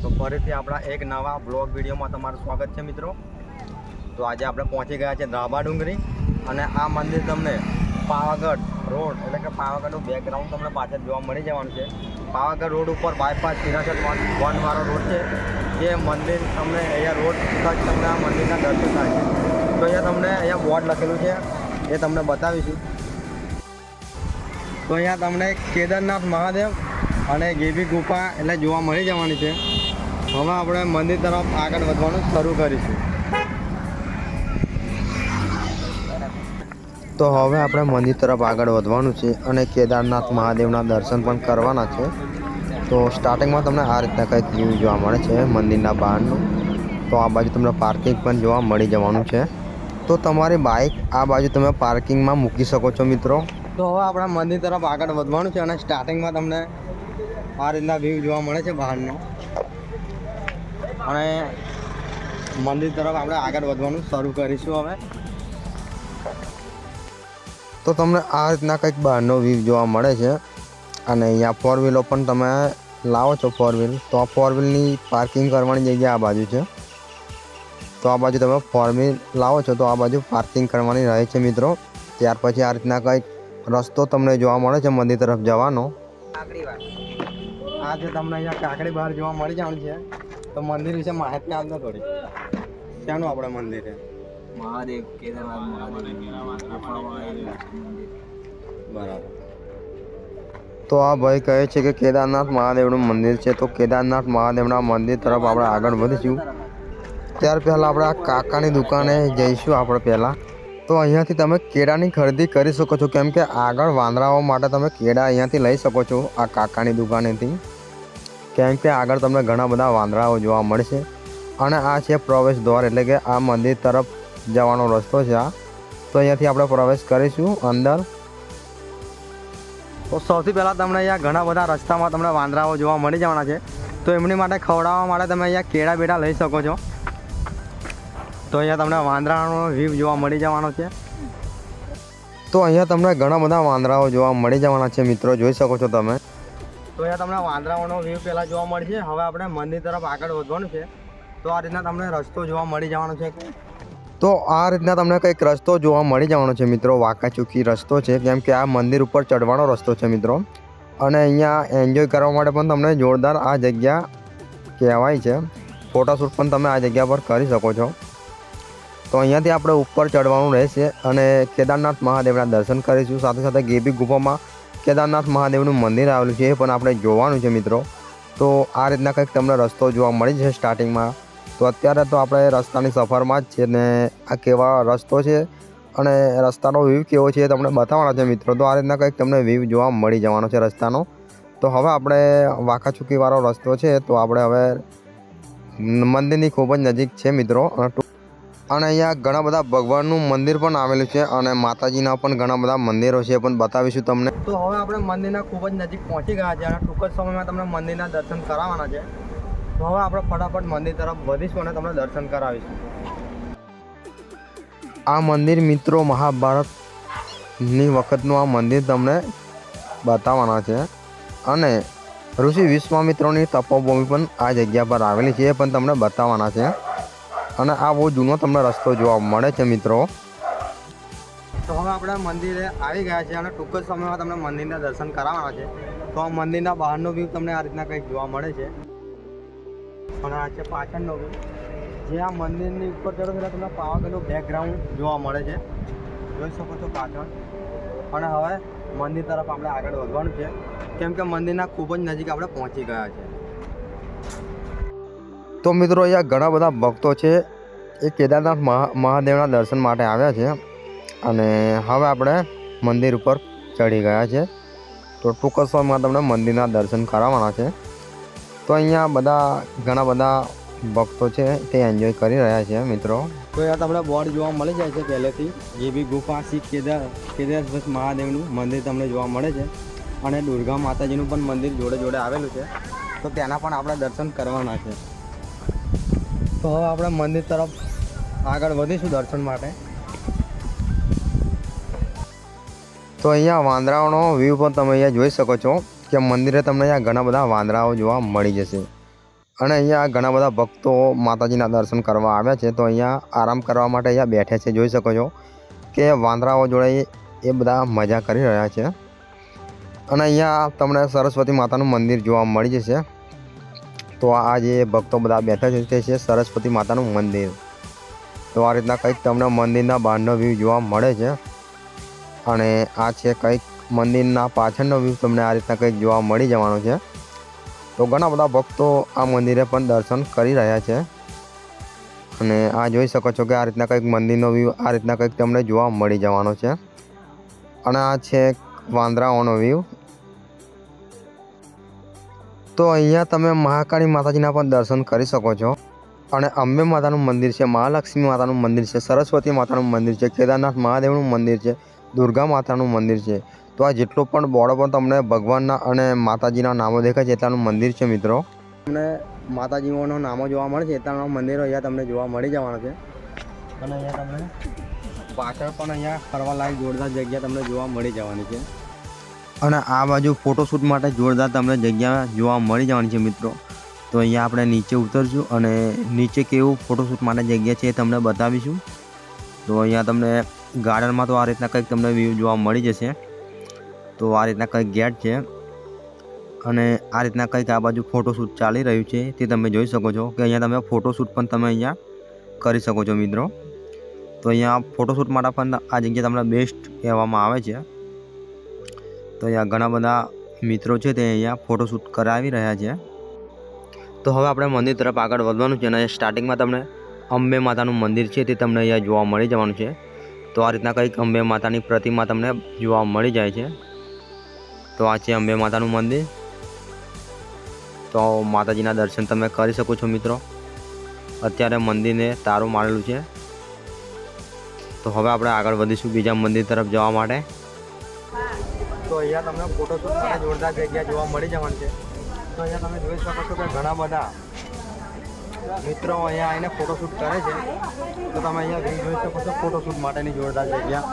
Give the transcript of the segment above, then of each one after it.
તો ફરીથી આપણા એક નવા બ્લોગ વિડીયોમાં તમારું સ્વાગત છે મિત્રો. તો આજે આપણે પહોંચી ગયા છે ધાબા ડુંગરી અને આ મંદિર તમને પાવાગઢ રોડ એટલે કે પાવાગઢનું બેકગ્રાઉન્ડ તમને પાછળ જોવા મળી જવાનું છે. પાવાગઢ રોડ ઉપર બાયપાસ સિરાસર વનવાળો રોડ છે. જે મંદિર તમને અહીંયા રોડ તક તમને આ મંદિરના દર્શન થાય છે. તો અહીંયા તમને અહીંયા બોર્ડ લખેલું છે. એ તમને બતાવીશું. તો અહીંયા તમને કેદારનાથ મહાદેવ અને ગેબી ગુફા એટલે જોવા મળી જવાની છે. હવે આપણે મંદિર તરફ આગળ વધવાનું શરૂ કરીશું. તો હવે આપણે મંદિર તરફ આગળ વધવાનું છે અને કેદારનાથ મહાદેવના દર્શન પણ કરવાના છે. તો સ્ટાર્ટિંગમાં તમને આ રીતના કંઈક વ્યૂ જોવા મળે છે મંદિરના બહારનું. તો આ બાજુ તમને પાર્કિંગ પણ જોવા મળી જવાનું છે. તો તમારી બાઇક આ બાજુ તમે પાર્કિંગમાં મૂકી શકો છો મિત્રો. તો હવે આપણે મંદિર તરફ આગળ વધવાનું છે અને સ્ટાર્ટિંગમાં તમને આ રીતના વ્યૂ જોવા મળે છે બહારનો. અને મંદિર તરફ આપણે આગળ વધવાનું શરૂ કરીશું હવે. તો તમને આ રીતના કંઈક બહારનો વ્યૂ જોવા મળે છે. અને અહીંયા ફોર વ્હીલો પણ તમે લાવો છો ફોર વ્હીલ તો આ ફોર વ્હીલની પાર્કિંગ કરવાની જગ્યા આ બાજુ છે. તો આ બાજુ તમે ફોર વ્હીલ લાવો છો તો આ બાજુ પાર્કિંગ કરવાની રહે છે મિત્રો. ત્યાર પછી આ રીતના કંઈક રસ્તો તમને જોવા મળે છે મંદિર તરફ જવાનો. આજે તમને અહીંયા કાકડી બહાર જોવા મળી જવાનું છે. તો મંદિર વિશે માહિતી આપજો થોડી. ક્યાંનું આપણે મંદિર છે મહાદેવ કેદારનાથ મહાદેવ બરાબર. તો આ ભાઈ કહે છે કે કેદારનાથ મહાદેવનું મંદિર છે. તો કેદારનાથ મહાદેવના મંદિર તરફ આપણે આગળ વધીશું. ત્યાર પહેલાં આપણે આ કાકાની દુકાને જઈશું આપણે પહેલાં. તો અહીંયાથી તમે કેળાની ખરીદી કરી શકો છો. કેમ કે આગળ વાંદરાઓ માટે તમે કેળા અહીંયાથી લઈ શકો છો આ કાકાની દુકાનેથી. કેમ કે આગળ તમને ઘણા બધા વાંદરાઓ જોવા મળશે. અને આ છે પ્રવેશ દ્વાર એટલે કે આ મંદિર તરફ જવાનો રસ્તો છે આ. તો અહીંયાથી આપણે પ્રવેશ કરીશું અંદર. તો સૌથી પહેલાં તમને અહીંયા ઘણા બધા રસ્તામાં તમને વાંદરાઓ જોવા મળી જવાના છે. તો એમની માટે ખવડાવવા માટે તમે અહીંયા કેળા બેડા લઈ શકો છો. તો અહીંયા તમને વાંદરાનો વ્યૂ જોવા મળી જવાનો છે. તો અહીંયા તમને ઘણા બધા વાંદરાઓ જોવા મળી જવાના છે મિત્રો, જોઈ શકો છો તમે. તો અહીંયા તમને વાંદરાઓનો વ્યૂ પહેલાં જોવા મળશે. હવે આપણે મંદિર તરફ આગળ વધવાનું છે. તો આ રીતના તમને રસ્તો જોવા મળી જવાનો છે. તો આ રીતના તમને કંઈક રસ્તો જોવા મળી જવાનો છે મિત્રો. વાંકાચૂકી રસ્તો છે. કેમ કે આ મંદિર ઉપર ચડવાનો રસ્તો છે મિત્રો. અને અહીંયા એન્જોય કરવા માટે પણ તમને જોરદાર આ જગ્યા કહેવાય છે. ફોટોશૂટ પણ તમે આ જગ્યા પર કરી શકો છો. તો અહીંયાથી આપણે ઉપર ચડવાનું રહેશે અને કેદારનાથ મહાદેવના દર્શન કરીશું. સાથે સાથે ગેબી ગુફામાં કેદારનાથ મહાદેવનું મંદિર આવેલું છે એ પણ આપણે જોવાનું છે મિત્રો. તો આ રીતના કંઈક તમને રસ્તો જોવા મળી જશે સ્ટાર્ટિંગમાં. તો અત્યારે તો આપણે રસ્તાની સફરમાં જ છે ને આ કેવા રસ્તો છે અને રસ્તાનો વ્યૂ કેવો છે એ તમને બતાવવાના છે મિત્રો. તો આ રીતના કંઈક તમને વ્યૂ જોવા મળી જવાનો છે રસ્તાનો. તો હવે આપણે વાંકાચૂકીવાળો રસ્તો છે તો આપણે હવે મંદિરની ખૂબ જ નજીક છે મિત્રો. અને અહીંયા ઘણા બધા ભગવાનનું મંદિર પણ આવેલું છે અને માતાજીના પણ ઘણા બધા મંદિરો છે પણ બતાવીશું તમને. તો હવે આપણે મંદિરના ખૂબ જ નજીક પહોંચી ગયા છે અને ટૂંક જ સમયમાં તમને મંદિરના દર્શન કરાવવાના છે. તો હવે આપણે ફટાફટ મંદિર તરફ વધીશું અને તમને દર્શન કરાવીશું. આ મંદિર મિત્રો મહાભારતની વખતનું આ મંદિર તમને બતાવવાના છે. અને ઋષિ વિશ્વામિત્રોની તપોભૂમિ પણ આ જગ્યા પર આવેલી છે એ પણ તમને બતાવવાના છે. અને આ બહુ જૂનો તમને રસ્તો જોવા મળે છે, મિત્રો. તો હવે આપણે મંદિરે આવી ગયા છે અને ટૂંક જ સમયમાં તમને મંદિરના દર્શન કરાવવાના છે. તો આ મંદિરના બહારનો વ્યૂ તમને આ રીતના કંઈક જોવા મળે છે. અને આ છે પાછળનો વ્યૂ જે આ મંદિરની ઉપર ચડો એટલે તમને પાવાગઢનું બેકગ્રાઉન્ડ જોવા મળે છે. જોઈ શકો છો પાછળ. અને હવે મંદિર તરફ આપણે આગળ વધવાનું છે. કેમ કે મંદિરના ખૂબ જ નજીક આપણે પહોંચી ગયા છે તો મિત્રો, અહીંયા ઘણા બધા ભક્તો છે. એ કેદારનાથ મહા, મહાદેવના દર્શન માટે આવ્યા છે. અને હવે આપણે મંદિર ઉપર ચડી ગયા છે. તો ટૂંક સમયમાં તમને મંદિરના દર્શન કરાવવાના છે. તો અહીંયા બધા, ઘણા બધા ભક્તો છે, તે એન્જોય કરી રહ્યા છે, મિત્રો. તો યાર તમને બોર્ડ જોવા મળી જાય છે પહેલેથી. જે બી ગુફા શ્રી કેદાર, કેદારનાથ મહાદેવનું મંદિર તમને જોવા મળે છે. અને દુર્ગા માતાજીનું પણ મંદિર જોડે જોડે આવેલું છે. તો તેના પણ આપણે દર્શન કરવાના છે. તો હવે આપણે મંદિર તરફ આગળ વધીશું દર્શન માટે. તો અહીંયા વાંદરાઓનો વ્યૂ પણ તમે અહીંયા જોઈ શકો છો કે મંદિરે તમને અહીંયા ઘણા બધા વાંદરાઓ જોવા મળી જશે. અને અહીંયા ઘણા બધા ભક્તો માતાજીના દર્શન કરવા આવ્યા છે. તો અહીંયા આરામ કરવા માટે અહીંયા બેઠે છે. જોઈ શકો છો કે વાંદરાઓ જોડે એ બધા મજા કરી રહ્યા છે. અને અહીંયા તમને સરસ્વતી માતાનું મંદિર જોવા મળી જશે. તો આ જે ભક્તો બધા બેઠા છે, તે છે સરસ્વતી માતાનું મંદિર. તો આ રીતના કંઈક તમને મંદિરના બહારનો વ્યૂ જોવા મળે છે. અને આ છે કંઈક મંદિરના પાછળનો વ્યૂ તમને આ રીતના કંઈક જોવા મળી જવાનો છે. તો ઘણા બધા ભક્તો આ મંદિરે પણ દર્શન કરી રહ્યા છે. અને આ જોઈ શકો છો કે આ રીતના કંઈક મંદિરનો વ્યૂ આ રીતના કંઈક તમને જોવા મળી જવાનો છે. અને આ છે વાંદરાઓનો વ્યૂ તો અહીંયા તમે મહાકાળી માતાજીના પણ દર્શન કરી શકો છો. અને અંબે માતાનું મંદિર છે, મહાલક્ષ્મી માતાનું મંદિર છે, સરસ્વતી માતાનું મંદિર છે, કેદારનાથ મહાદેવનું મંદિર છે, દુર્ગા માતાનું મંદિર છે. તો આ જેટલું પણ બોર્ડો પર તમને ભગવાનના અને માતાજીના નામો દેખાય છે, એટલાનું મંદિર છે મિત્રો. તમને માતાજીઓનો નામો જોવા મળે છે, એટલાના મંદિરો અહીંયા તમને જોવા મળી જવાના છે. અને અહીંયા તમને પાછળ પણ અહીંયા ફરવા લાયક જોરદાર જગ્યા તમને જોવા મળી જવાની છે. અને આ બાજુ ફોટોશૂટ માટે જોરદાર તમને જગ્યા જોવા મળી જવાની છે મિત્રો. તો અહીંયા આપણે નીચે ઉતરશું અને નીચે કેવું ફોટોશૂટ માટે જગ્યા છે એ તમને બતાવીશું. તો અહીંયા તમને ગાર્ડનમાં તો આ રીતના કંઈક તમને વ્યૂ જોવા મળી જશે. તો આ રીતના કંઈક ગેટ છે. અને આ રીતના કંઈક આ બાજુ ફોટોશૂટ ચાલી રહ્યું છે તે તમે જોઈ શકો છો કે અહીંયા તમે ફોટોશૂટ પણ તમે અહીંયા કરી શકો છો મિત્રો. તો અહીંયા ફોટોશૂટ માટે પણ આ જગ્યા તમને બેસ્ટ કહેવામાં આવે છે. તો અહીંયા ઘણા બધા મિત્રો છે તે અહીંયા ફોટોશૂટ કરાવી રહ્યા છે. તો હવે આપણે મંદિર તરફ આગળ વધવાનું છે અને સ્ટાર્ટિંગમાં તમને અંબે માતાનું મંદિર છે તે તમને અહીંયા જોવા મળી જવાનું છે. તો આ રીતના કંઈક અંબે માતાની પ્રતિમા તમને જોવા મળી જાય છે. તો આ છે અંબે માતાનું મંદિર. તો માતાજીના દર્શન તમે કરી શકો છો મિત્રો. અત્યારે મંદિરને તારું મારેલું છે. તો હવે આપણે આગળ વધીશું બીજા મંદિર તરફ જવા માટે. તો અહીંયા તમને ફોટોશૂટ માટે જોરદાર જગ્યા જોવા મળી જવાની છે. તો અહીંયા તમે જોઈ શકો છો કે ઘણા બધા મિત્રો અહીંયા આવીને ફોટોશૂટ કરે છે. તો તમે અહીંયા જોઈ શકો છો ફોટોશૂટ માટેની જોરદાર જગ્યા.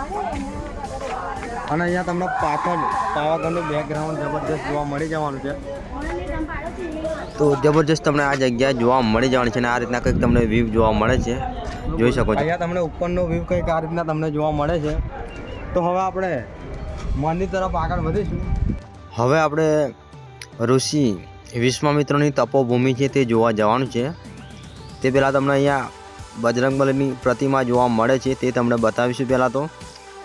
અને અહીંયા તમને પાછળ પાવાગઢનું બેકગ્રાઉન્ડ જબરદસ્ત જોવા મળી જવાનું છે. તો જબરજસ્ત તમને આ જગ્યા જોવા મળી જવાની છે અને આ રીતના કંઈક તમને વ્યૂ જોવા મળે છે. જોઈ શકો છો. અહીંયા તમને ઉપરનો વ્યૂ કંઈક આ રીતના તમને જોવા મળે છે. તો હવે આપણે મંદિર તરફ આગળ વધીશું. હવે આપણે ઋષિ વિશ્વામિત્રની તપોભૂમિ છે તે જોવા જવાનું છે. તે પહેલાં તમને અહીંયા બજરંગબલીની પ્રતિમા જોવા મળે છે તે તમને બતાવીશું પહેલાં તો.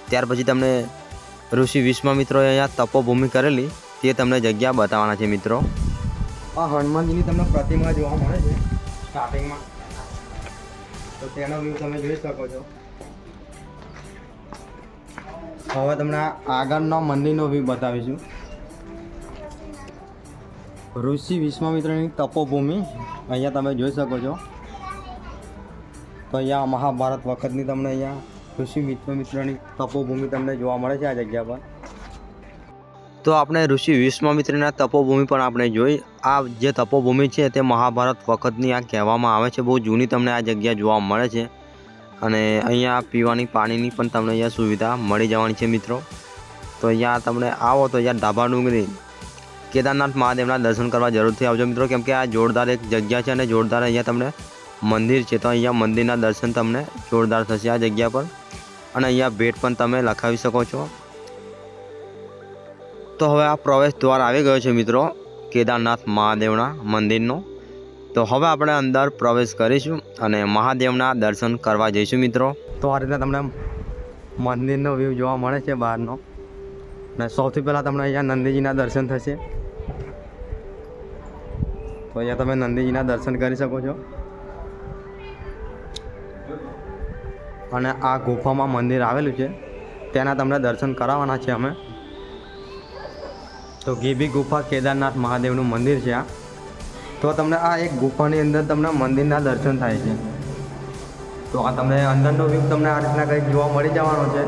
ત્યાર પછી તમને ઋષિ વિશ્વામિત્રોએ અહીંયા તપોભૂમિ કરેલી તે તમને જગ્યા બતાવવાના છે મિત્રો. આ હનુમાનજીની તમને પ્રતિમા જોવા મળે છે સ્ટાર્ટિંગમાં તો તેનો વ્યૂ તમે જોઈ શકો છો. હવે તમને આગળનો મંદિરનો વ્યૂ બતાવીશું. ઋષિ વિશ્વામિત્રની તપોભૂમિ, અહીંયા તમે જોઈ શકો છો. તો અહીંયા મહાભારત વખતની તમને અહીંયા ઋષિ વિશ્વામિત્રની તપોભૂમિ તમને જોવા મળે છે આ જગ્યા પર. તો આપણે ઋષિ વિશ્વામિત્રના તપોભૂમિ પણ આપણે જોઈ. આ જે તપોભૂમિ છે તે મહાભારત વખતની આ કહેવામાં આવે છે. બહુ જૂની તમને આ જગ્યા જોવા મળે છે. અને અહીંયા પીવાની પાણીની પણ તમને અહીંયા સુવિધા મળી જવાની છે મિત્રો. તો અહીંયા તમને આવો તો અહીંયા ડાભા ડુંગરી. કેદારનાથ મહાદેવના દર્શન કરવા જરૂરથી આવજો મિત્રો, કેમ કે આ જોરદાર એક જગ્યા છે અને જોરદાર અહીંયા તમને મંદિર છે. તો અહીંયા મંદિરના દર્શન તમને જોરદાર થશે આ જગ્યા પર. અને અહીંયા ભેટ પણ તમે લખાવી શકો છો. તો હવે આ પ્રવેશ દ્વાર આવી ગયો છે મિત્રો, કેદારનાથ મહાદેવના મંદિરનો. તો હવે આપણે અંદર પ્રવેશ કરીશું અને મહાદેવના દર્શન કરવા જઈશું, મિત્રો. તો આ રીતે તમને મંદિરનો વ્યૂ જોવા મળે છે બહારનો. અને સૌથી પહેલાં તમને અહીંયા નંદીજીના દર્શન થશે. તો અહીંયા તમે નંદીજીના દર્શન કરી શકો છો. અને આ ગુફામાં મંદિર આવેલું છે. તેના તમને દર્શન કરાવવાના છે અમે. તો ગીબી ગુફા કેદારનાથ મહાદેવનું મંદિર છે આ. તો તમને આ એક ગુફાની અંદર તમને મંદિરના દર્શન થાય છે. તો આ તમને અંદરનો વ્યૂ તમને આ રીતના કંઈક જોવા મળી જવાનો છે.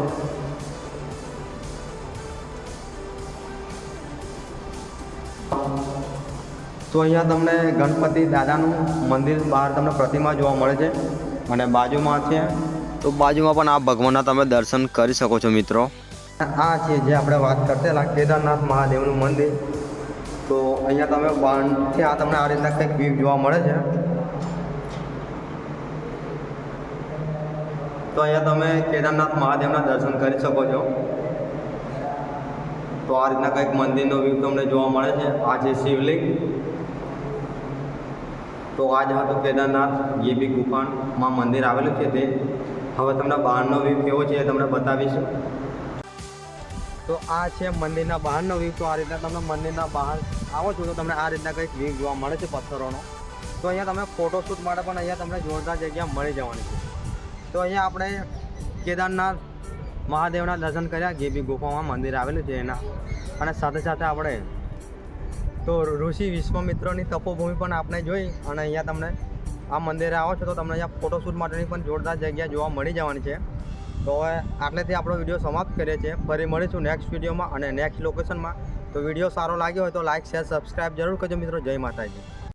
તો અહીંયા તમને ગણપતિ દાદાનું મંદિર બહાર તમને પ્રતિમા જોવા મળે છે અને બાજુમાં છે. તો બાજુમાં પણ આ ભગવાનના તમે દર્શન કરી શકો છો મિત્રો. આ છે જે આપણે વાત કરતેલા કેદારનાથ મહાદેવનું મંદિર. તો અહીંયા તમે બાણથી આ તમને આ રીતના કંઈક વ્યૂ જોવા મળે છે. તો અહીંયા તમે કેદારનાથ મહાદેવના દર્શન કરી શકો છો. તો આ રીતના કંઈક મંદિરનો વ્યૂ તમને જોવા મળે છે. આ છે શિવલિંગ. તો આ જ હતું કેદારનાથ જે બી ગુફામાં મંદિર આવેલું છે તે. હવે તમને બહારનો વ્યૂ કેવો છે એ તમને બતાવીશું. તો આ છે મંદિરના બહારનો વ્યૂ તો આ રીતના તમે મંદિરના બહાર આવો છો તો તમને આ રીતના કંઈક વ્યૂ જોવા મળે છે પથ્થરોનો. તો અહીંયા તમે ફોટોશૂટ માટે પણ અહીંયા તમને જોરદાર જગ્યા મળી જવાની છે. તો અહીંયા આપણે કેદારનાથ મહાદેવના દર્શન કર્યા, જે બી ગુફામાં મંદિર આવેલું છે એના. અને સાથે સાથે આપણે તો ઋષિ વિશ્વમિત્રોની તપોભૂમિ પણ આપણે જોઈ અને અહીંયા તમને આ મંદિરે આવો છો તો તમને અહીંયા ફોટોશૂટ માટેની પણ જોરદાર જગ્યા જોવા મળી જવાની છે. તો હવે આટલેથી આપણો વીડિયો સમાપ્ત કરીએ છીએ. ફરી મળીશું નેક્સ્ટ વિડીયોમાં અને નેક્સ્ટ લોકેશનમાં તો વીડિયો સારો લાગ્યો હોય તો લાઇક શેર સબસ્ક્રાઈબ જરૂર કરજો મિત્રો. જય માતાજી.